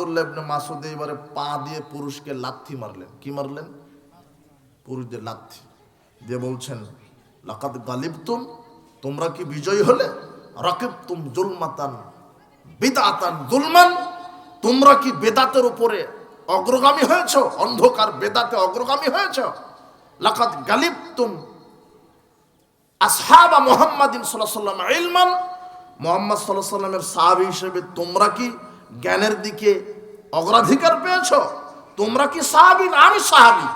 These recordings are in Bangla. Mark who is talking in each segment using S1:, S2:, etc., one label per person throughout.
S1: আবদুল্লাহ ইবনে মাসুদ এবারে পা দিয়ে পুরুষকে লাথি মারলেন। কি মারলেন? পুরুষদের লাথি। দিয়ে বলছেন লাকাত গালিবতুম, তোমরা কি বিজয়ী হলে? রাকিবতুম জুলমাতান, বিদাতান জুলমান, তোমরা কি বেদাতের উপরে অগ্রগামী হয়েছ? অন্ধকার বেদাতে অগ্রগামী হয়েছ? লাকাত গালিবতুম আসহাবা মোহাম্মদিন সাল্লাহ সাল্লাম ইলমান, মোহাম্মদ সাল্লাহ সাল্লামের সাহাবি হিসেবে তোমরা কি জ্ঞানের দিকে অগ্রাধিকার পেয়েছ? তোমরা কি সাহাবি আমি সাহাবি।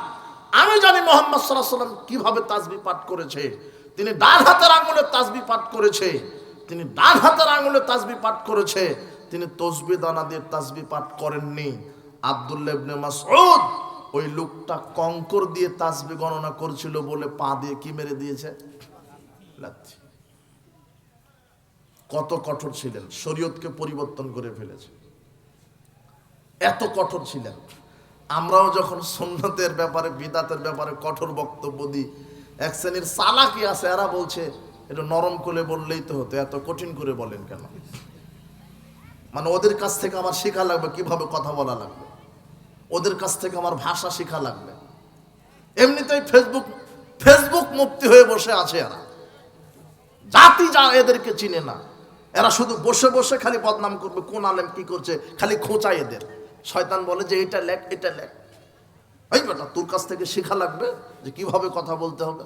S1: আমি জানি মোহাম্মদ সাল্লাহ সাল্লাম কীভাবে তাজবি পাঠ করেছে। তিনি ডান হাতের আঙুলে তাজবি পাঠ করেছে। তিনি ডান হাতের আঙুলে তাজবি পাঠ করেছে। তিনি তসবি দানা দিয়ে তাজবি পাঠ করেননি। আব্দুল্লাহ ইবনে মাসউদ ওই লোকটা কঙ্কর দিয়ে তাসবি গণনা করছিল বলে পা দিয়ে কি মেরে দিয়েছে? কত কঠোর ছিলেন। শরীয়তকে পরিবর্তন করে ফেলেছে। এত কঠোর ছিলেন। আমরাও যখন সুন্নতের ব্যাপারে, বিদাতের ব্যাপারে কঠোর বক্তব্য দিই, এক শ্রেণির চালাকি আছে, এরা বলছে, এটা নরম করে বললেই তো হতো, এত কঠিন করে বলেন কেন? মানে ওদের কাছ থেকে আমার শেখা লাগবে, কীভাবে কথা বলা লাগবে। ওদের কাছ থেকে আমার ভাষা শেখা লাগবে। এমনিতেই ফেসবুক ফেসবুক মুক্তি হয়ে বসে আছে এরা। জাতি যা এদেরকে চিনে না, এরা শুধু বসে বসে খালি বদনাম করবে, কোন আলেম কি করছে, খালি খোঁচায় এদের। শয়তান বলে যে এটা লেখ এটা লেখ। এই বেটা, তোর কাছ থেকে শেখা লাগবে যে কীভাবে কথা বলতে হবে।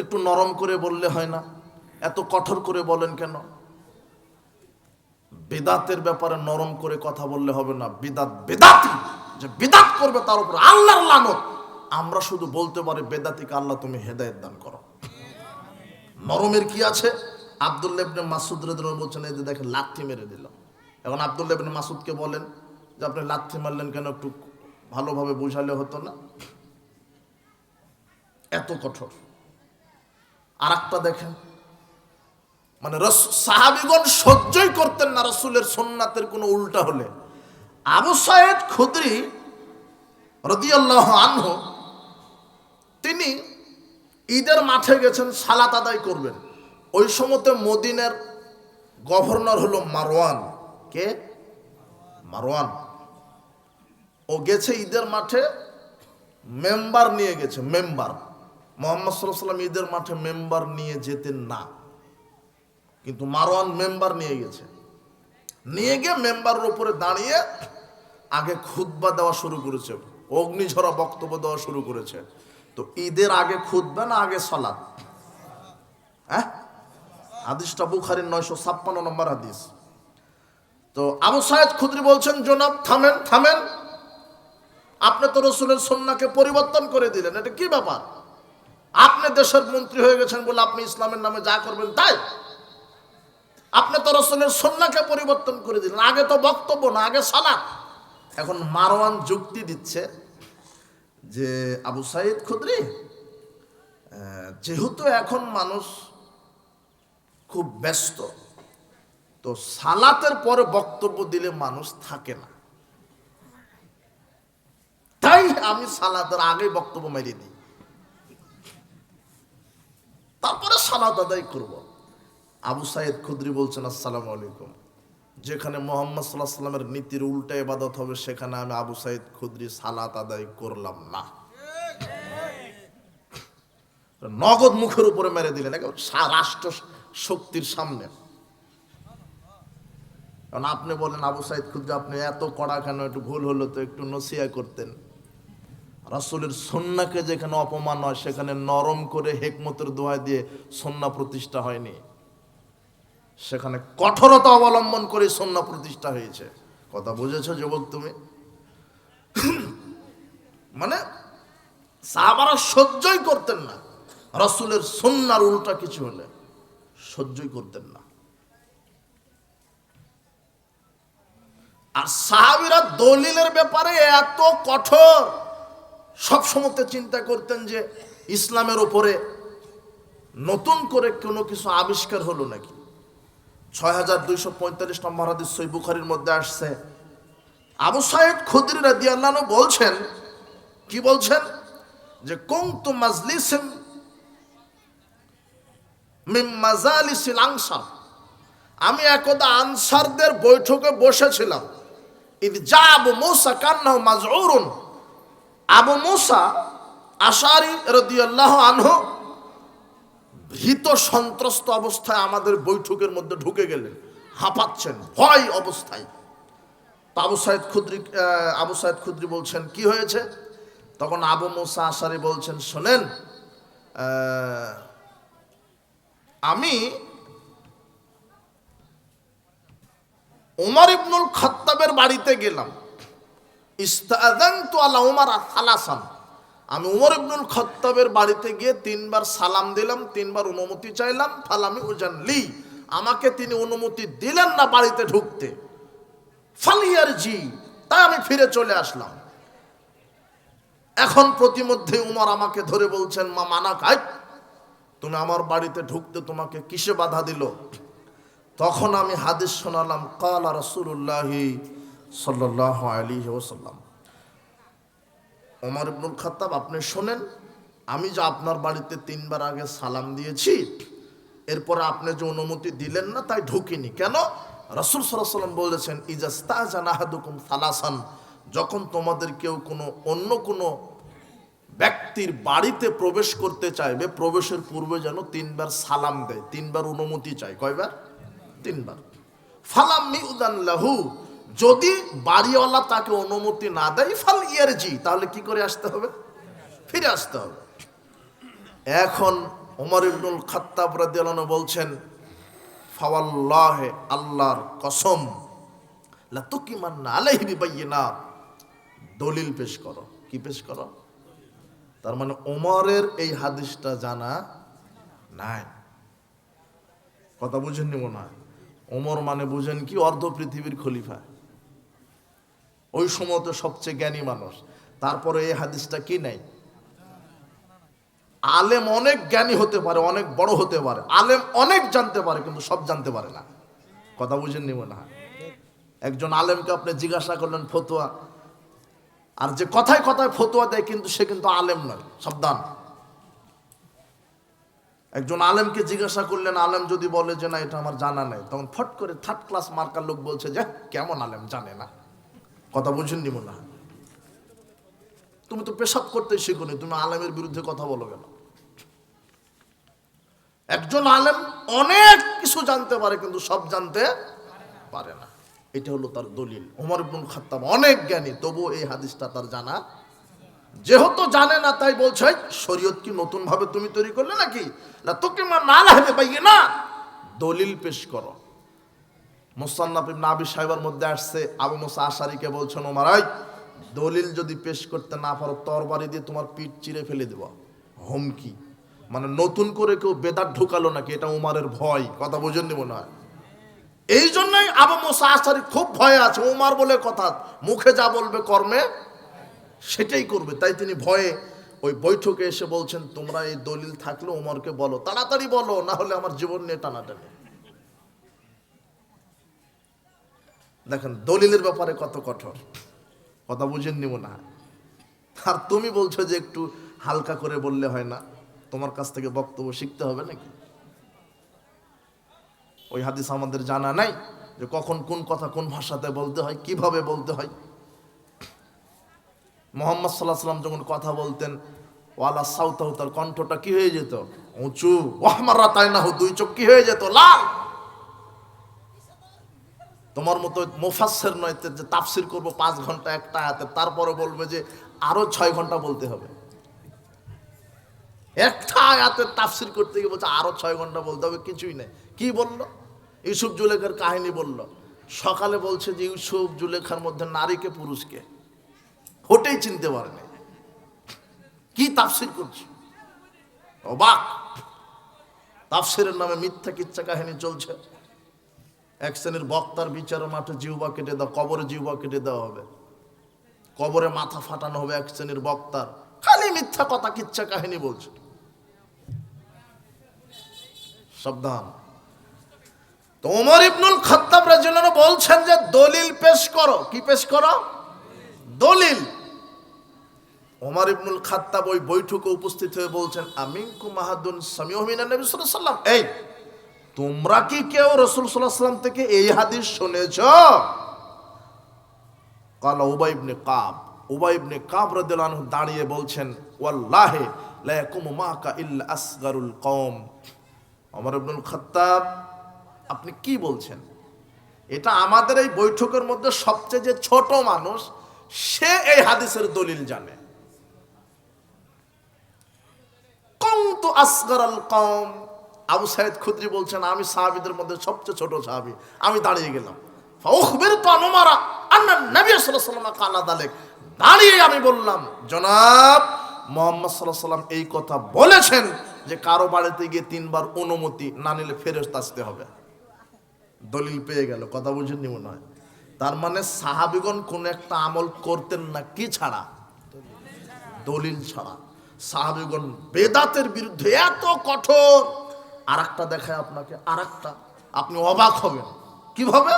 S1: একটু নরম করে বললে হয় না, এত কঠোর করে বলেন কেন? বেদাতের ব্যাপারে নরম করে কথা বললে হবে না, বেদাত বেদাতি। যে বেদাত করবে তার উপর আল্লাহর লানত। আমরা শুধু বলতে পারি, বেদাতিকে আল্লাহ তুমি হেদায়েত দান করো। নরমের কি আছে? আব্দুল্লাহ ইবনে মাসুদ রেদুল্লাহ বলছেন, এই যে দেখেন, লাথি মেরে দিল। এখন আব্দুল্লাহ ইবনে মাসুদকে বলেন যে, আপনি লাথি মারলেন কেন? একটু ভালোভাবে বুঝালে হতো না। এত কঠোর। আর একটা দেখেন মানে সাহাবিগণ সহ্যই করতেন না রসুলের সোননাথের কোনো উল্টা হলে। আবু সাইদ খুদরি রদিয়াল্লাহ আনহু, তিনি ঈদের মাঠে গেছেন, সালাত আদায় করবেন। ওই সময়তে মদিনের গভর্নর হলো মারওয়ান। কে? মারওয়ান। ও গেছে ঈদের মাঠে, মেম্বার নিয়ে গেছে, মেম্বার। মোহাম্মদ সাল্লাম ঈদের মাঠে মেম্বার নিয়ে যেতেন না। কিন্তু মারওয়ান মেম্বার নিয়ে গেছে। নিয়ে গিয়ে মেম্বারের উপরে দাঁড়িয়ে আগে খুতবা দেওয়া শুরু করেছে, অগ্নিঝরা বক্তব্য দেওয়া শুরু করেছে। তো ঈদের আগে খুতবা না আগে সলাদ হ্যাঁ? হাদিসটা বুখারির নয়শো ছাপ্পান্ন নম্বর হাদিস। তো আবু সাহেদ খুদ্রি বলছেন, জনাব, থামেন থামেন। আপনি তো রসুলের সন্নাকে পরিবর্তন করে দিলেন। এটা কি ব্যাপার? আপনি দেশের মন্ত্রী হয়ে গেছেন বলে আপনি ইসলামের নামে যা করবেন তাই? আপনি তো রসুলের সন্নাকে পরিবর্তন করে দিলেন। আগে তো বক্তব্য না, আগে সালাত। এখন মারওয়ান যুক্তি দিচ্ছে যে, আবু সাইদ খুদ্রি যেহেতু এখন মানুষ খুব ব্যস্ত তো সালাতের পরে বক্তব্য দিলে মানুষ থাকে না। তাই আমি সালাতের আগে বক্তব্য মেরে দিই। তারপরে সালাত আদায় করব। আবু সাইদ খুদ্রি বলছেন, আসসালামু আলাইকুম। যেখানে মোহাম্মদ সাল্লাহ সাল্লামের নীতির উল্টা ইবাদত হবে, সেখানে আমি আবু সাইদ খুদ্রি সালাত আদায় করলাম না। নগদ মুখের উপরে মেরে দিলেন রাষ্ট্র শক্তির সামনে। কারণ আপনি বলেন আবু সাইদ খুদ্রি আপনি এত কড়া কেন? একটু ভুল হলো তো, একটু নসিয়া করতেন। রাসূলের সন্নাকে যেখানে অপমান হয়, সেখানে নরম করে হেকমতের দোয়া দিয়ে সন্না প্রতিষ্ঠা হয়নি। সেখানে কঠোরতা অবলম্বন করে সন্না প্রতিষ্ঠা হয়েছে। কথা বুঝেছ যুবক তুমি? মানে সাহাবারা সহ্যই করতেন না। রাসূলের সন্ন্যার উল্টা কিছু হলে সহ্যই করতেন না। আর সাহাবিরা দলিলের ব্যাপারে এত কঠোর। সব সময়তে চিন্তা করতেন যে ইসলামের উপরে নতুন করে কোনো কিছু আবিষ্কার হলো নাকি। ছয় হাজার দুইশো পঁয়তাল্লিশ নম্বর হাদিস সই মধ্যে আসছে। আবু সাইদ খুদ্রি রাদিয়াল্লাহু বলছেন, কি বলছেন? যে কুনতু মাজলিসিন মিন মাজালিসিল আনসার। আমি একদা আনসারদের বৈঠকে বসেছিলাম। ইদ যা আবু মুসা কান্নাহ মাজউরুন। আবু মুসা আশারি রদিয়াল্লাহ আনহু ভীত সন্ত্রস্ত অবস্থায় আমাদের বৈঠকের মধ্যে ঢুকে গেলেন। হাঁপাচ্ছেন, ভয় অবস্থায়। আবু সাইদ খুদ্রি আবু সাইদ খুদ্রি বলছেন, কি হয়েছে? তখন আবু মুসা আশারি বলছেন, শোনেন আমি উমর ইবনুল খত্তাবের বাড়িতে গেলাম। ইস্তাদান্তু আলা উমার হালাসান আমি উমর ইবনুল খত্তাবের বাড়িতে গিয়ে তিনবার সালাম দিলাম, তিনবার অনুমতি চাইলাম, ফালামি উজান লি। আমাকে তিনি অনুমতি দিলেন না বাড়িতে ঢুকতে। ফালিয়ার জি তাই আমি ফিরে চলে আসলাম। এখন প্রতিমধ্যে উমর আমাকে ধরে বলছেন, মা, মানা খাই তুমি আমার বাড়িতে ঢুকতে তোমাকে কিসে বাধা দিল? তখন আমি হাদিস শোনালাম, কালা রসুল্লাহি সাল্লাহ আলী ওসাল্লাম ওমর ইবনুল খাত্তাব, আপনি শোনেন, আমি যে আপনার বাড়িতে তিনবার আগে সালাম দিয়েছি, এরপরে আপনি যে অনুমতি দিলেন না, তাই ঢুকিনি। কেন? রসুল সাল্লাম বলেছেন ইজাস্তা জানাহাদুকুম সালাসান। যখন তোমাদের কেউ কোনো অন্য কোনো ব্যক্তির বাড়িতে প্রবেশ করতে চাইবে, প্রবেশের পূর্বে যেন তিনবার সালাম দেয়, তিনবার অনুমতি চায়। কয়বার? তিনবার। ফালাম মিউদান লাহু, যদি বাড়িওয়ালা তাকে অনুমতি না দেয়, ফাল ইয়ারজি, তাহলে কি করে আসতে হবে? ফিরে আসতে হবে। এখন ওমর ইবনুল খাত্তাব রাদিয়াল্লাহু বলছেন, ফাওয়াল্লাহে আল্লাহর কসম লা তুকিমান্না আলাইহি বিবাইয়িনাত দলিল পেশ করো। কি পেশ করো? তার মানে ওমরের এই হাদিসটা জানা নাই। কথা বুঝেননি মনে হয়। ওমর মানে বুঝেন কি, অর্ধ পৃথিবীর খলিফা। ওই সময় তো সবচেয়ে জ্ঞানী মানুষ। তারপরে এই হাদিসটা কি নাই? আলেম অনেক জ্ঞানী হতে পারে, অনেক বড় হতে পারে। আলেম অনেক জানতে পারে, কিন্তু সব জানতে পারে না। কথা বুঝেননি মনে হয়? একজন আলেমকে আপনি জিজ্ঞাসা করলেন, ফতুয়া। আর যে কথায় কথায় ফতুয়া দেয়, কিন্তু সে কিন্তু আলেম নয়, সাবধান। একজন আলেমকে জিজ্ঞাসা করলেন, আলেম যদি বলে যে না, এটা আমার জানা নেই। তখন ফট করে থার্ড ক্লাস মার্কার লোক বলছে যে কেমন আলেম জানে না? কথা বুঝেননি মনে হয়। তুমি তো পেশাব করতে শিখোনি, তুমি আলেমের বিরুদ্ধে কথা বলো কেন? একজন আলেম অনেক কিছু জানতে পারে, কিন্তু সব জানতে পারে না। এটা হলো তার দলিল। ওমর ইবনুল খাত্তাব অনেক জ্ঞানী তবু এই হাদিসটা তার জানা যেহেতু জানে না, তাই বলছে শরীয়ত কি নতুন ভাবে তুমি তৈরি করলে নাকি? না, তোকে মা না পাইয়ে না? দলিল পেশ করো। মোসান্নাফ ইবনে সাহেবের মধ্যে আসছে, আবু মুসা আশারিকে বলছেন ওমার দলিল যদি পেশ করতে না পারো, তরবারি দিয়ে তোমার পিঠ চিরে ফেলে দেব। হুমকি। মানে নতুন করে কেউ বেদাত ঢুকালো নাকি, এটা উমারের ভয়, কথা বোঝেননি মনে হয়। এই জন্যই আবু মুসা আশারি খুব ভয়ে আছে, উমার বলে কথা, মুখে যা বলবে কর্মে সেটাই করবে। তাই তিনি ভয়ে ওই বৈঠকে এসে বলছেন, তোমরা এই দলিল থাকলে ওমরকে বলো, তাড়াতাড়ি বলো, না হলে আমার জীবন নিয়ে টানাটানি। দেখেন, দলিলের ব্যাপারে কত কঠোর, কথা বুঝেননি মনে না। আর তুমি বলছো যে একটু হালকা করে বললে হয় না, তোমার কাছ থেকে বক্তব্য শিখতে হবে নাকি? ওই হাদিস আমাদের জানা নাই যে কখন কোন কথা কোন ভাষাতে বলতে হয়, কীভাবে বলতে হয়। মোহাম্মদ সাল্লাহ সাল্লাম যখন কথা বলতেন, ওয়ালা সাউতাহু তার কণ্ঠটা কি হয়ে যেত? উঁচু, ওয়াহমারা তাই না দুই চোখ কি হয়ে যেত? লাল! তোমার মতো মুফাসের নয় যে তাফসির করব পাঁচ ঘণ্টা একটা আয়াতে, তারপরে বলবে যে আরও ছয় ঘণ্টা বলতে হবে। একটা আয়াতের তাফসির করতে গিয়ে বলছে, আরও ছয় ঘণ্টা বলতে হবে, কিছুই নেই। কি বলল? ইউসুফ জুলেখার কাহিনী বলল। সকালে বলছে যে, ইউসুফ জুলেখার মধ্যে নারীকে পুরুষকে। ওটাই চিনতে পারেনি কি তাফসির করছে অবাক তাফসিরের নামে মিথ্যা কিচ্ছা কাহিনী চলছে এক শ্রেণির বক্তার বিচার মাঠে জিহ্বা কেটে দাও কবরে জিহ্বা কেটে দেওয়া হবে কবরে মাথা ফাটানো হবে এক শ্রেণির বক্তার খালি মিথ্যা কথা কিচ্ছা কাহিনী বলছে সাবধান তো ওমর ইবনুল খত্তাব রাজিয়াল্লাহু আনহু বলছেন যে, দলিল পেশ করো। কি পেশ করো? দলিল। ওমর ইবনুল খাত্তাব ওই বৈঠকে উপস্থিত হয়ে বলছেন আমিনকু মাহাদুন সামিউমিনা নবী সাল্লাম এই, তোমরা কি কেউ রসুল সাল্লাম থেকে এই হাদিস শুনেছ? কালা উবাইবনে কাব উবাইবনে কাব রাদিয়াল্লাহু দাঁড়িয়ে বলছেন, ওয়াল্লাহে লা ইয়াকুমু মাকা ইল্লা আসগারুল কওম। ওমর ইবনুল খাত্তাব, আপনি কি বলছেন? এটা আমাদের এই বৈঠকের মধ্যে সবচেয়ে যে ছোট মানুষ, সে এই হাদিসের দলিল জানে। আবু সাহেদ খুদ্রি বলছেন, আমি সাহাবিদের মধ্যে সবচেয়ে ছোট সাহাবি। আমি দাঁড়িয়ে গেলাম। ফাউখবির দাঁড়িয়ে আমি বললাম, জনাব, মোহাম্মদ আলাইহি সাল্লাম এই কথা বলেছেন যে কারও বাড়িতে গিয়ে তিনবার অনুমতি না নিলে ফেরত আসতে হবে। দলিল পেয়ে গেল, কথা বুঝেননি মনে হয়। তার মানে সাহাবিগণ কোন একটা আমল করতেন না, কি ছাড়া? দলিল ছাড়া। সাহাবিগণ বেদাতের বিরুদ্ধে এত কঠোর। আর একটা দেখায় আপনাকে আর একটা আপনি অবাক হবেন। কীভাবে?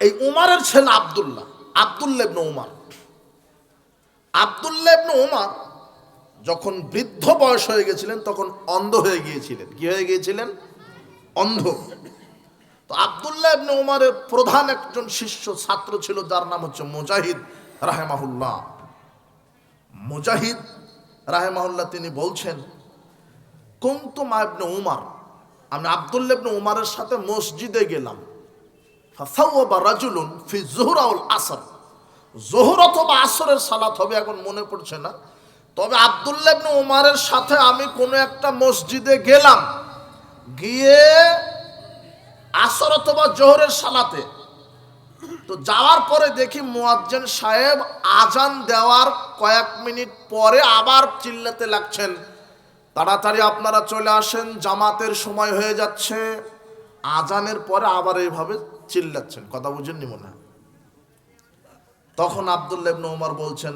S1: এই উমারের ছেলে আবদুল্লাহ ইবনে উমার। আবদুল্লাহ ইবনে উমার যখন বৃদ্ধ বয়স হয়ে গেছিলেন, তখন অন্ধ হয়ে গিয়েছিলেন। কি হয়ে গিয়েছিলেন? অন্ধ। তো আবদুল্লাহ ইবনে উমারের প্রধান একজন শিষ্য, ছাত্র ছিল, যার নাম হচ্ছে মুজাহিদ রাহেমাহুল্লাহ। মুজাহিদ রাহেমাহুল্লাহ তিনি বলছেন, কুন্তু মা ইবনে উমার, আমি আবদুল্লাহ ইবনে উমারের সাথে মসজিদে গেলাম। রাজুলুন ফি জোহরাউল আসর। জোহর অথবা আসরের সালাত হবে এখন মনে পড়ছে না। তবে আবদুল্লাহ ইবনে উমারের সাথে আমি কোনো একটা মসজিদে গেলাম। গিয়ে আসর অথবা জোহরের সালাতে তো যাওয়ার পরে দেখি মুয়াজ্জেন সাহেব আজান দেওয়ার কয়েক মিনিট পরে আবার চিল্লাতে লাগছেন। তাড়াতাড়ি আপনারা চলে আসেন, জামাতের সময় হয়ে যাচ্ছে। আজানের পরে আবার এইভাবে চিল্লাচ্ছেন, কথা বুঝেননি মনে তখন আবদুল্লাহ ইবনে ওমর বলছেন